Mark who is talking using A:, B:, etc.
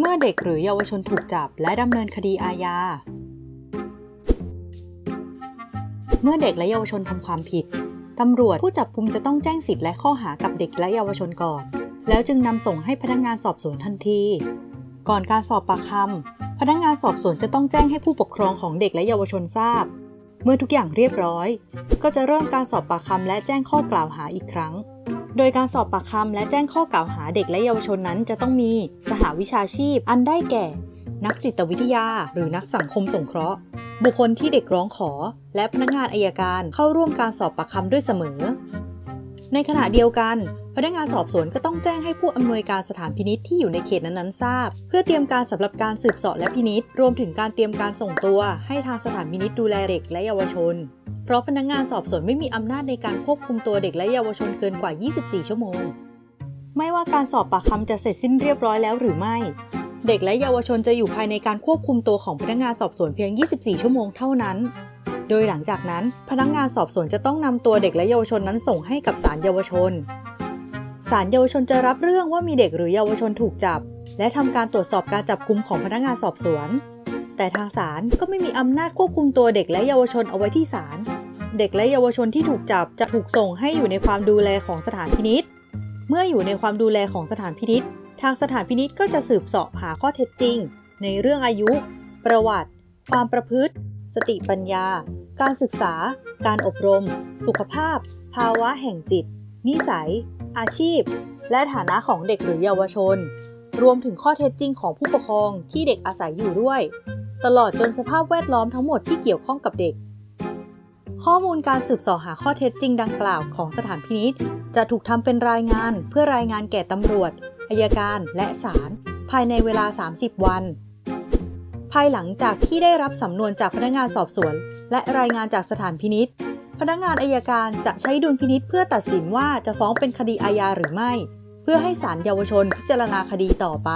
A: เมื่อเด็กหรือเยาวชนถูกจับและดำเนินคดีอาญา เมื่อเด็กและเยาวชนทำความผิด ตำรวจผู้จับกุมจะต้องแจ้งสิทธิ์และข้อหากับเด็กและเยาวชนก่อน แล้วจึงนำส่งให้พนักงานสอบสวนทันที ก่อนการสอบปากคำพนักงานสอบสวนจะต้องแจ้งให้ผู้ปกครองของเด็กและเยาวชนทราบ เมื่อทุกอย่างเรียบร้อย ก็จะเริ่มการสอบปากคำและแจ้งข้อกล่าวหาอีกครั้ง โดยการสอบปากคำและแจ้งข้อกล่าวหาเด็กและเยาวชนนั้น จะต้องมีสหวิชาชีพ อันได้แก่ นักจิตวิทยา หรือนักสังคมสงเคราะห์ บุคคลที่เด็กร้องขอ และพนักงานอายการเข้าร่วมการสอบปากคำด้วยเสมอ ในขณะเดียวกันพนักงานสอบสวนก็ต้องแจ้งให้ผู้อำนวยการสถานพินิษที่อยู่ในเขตนั้นๆทราบ เพื่อเตรียมการสำหรับการสืบสาะและพินิษรวมถึงการเตรียมการส่งตัว ให้ทางสถานพินิษดูแลเด็กและเยาวชน เพราะพนักงานสอบสวนไม่มีอำนาจในการควบคุมตัวเด็กและเยาวชนเกินกว่า 24 ชั่วโมง ไม่ว่าการสอบปากคำจะเสร็จสิ้นเรียบร้อยแล้วหรือไม่ เด็กและเยาวชนจะอยู่ภายในการควบคุมตัวของพนักงานสอบสวนเพียง 24 ชั่วโมงเท่านั้น โดยหลังจากนั้นพนักงานสอบสวนจะต้องนำตัวเด็กและเยาวชนนั้นส่งให้กับศาลเยาวชนศาลเยาวชนจะรับเรื่องว่ามีเด็กหรือเยาวชนถูกจับ และทำการตรวจสอบการจับกุมของพนักงานสอบสวน แต่ทางศาลก็ไม่มีอำนาจควบคุมตัวเด็กและเยาวชนเอาไว้ที่ศาล เด็กและเยาวชนที่ถูกจับจะถูกส่งให้อยู่ในความดูแลของสถานพินิษเมื่ออยู่ในความดูแลของสถานพินิษทางสถานพินิษก็จะสืบเสาะหาข้อเท็จจริง ในเรื่องอายุ ประวัติ ความประพฤติ สติปัญญา การศึกษา การอบรม สุขภาพ ภาวะแห่งจิต นิสัย อาชีพ และฐานะของเด็กหรือเยาวชน รวมถึงข้อเท็จจริงของผู้ปกครองที่เด็กอาศัยอยู่ด้วย ตลอดจนสภาพแวดล้อมทั้งหมดที่เกี่ยวข้องกับเด็ก ข้อมูลการสืบสาะหาข้อเท็จจริงดังกล่าวของสถานพินิษจะถูกทำเป็นรายงานเพื่อรายงานแก่ตำรวจอายการและศาลภายในเวลา 30 วัน ภายหลังจากที่ได้รับสำนวนจากพนักงานสอบสวน และรายงานจากสถานพินิษพนักงานอายการจะใช้ดุลพินิษเพื่อตัดสินว่าจะฟ้องเป็นคดีอาญาหรือไม่ เพื่อให้ศาลเยาวชนพิจารณาคดีต่อไป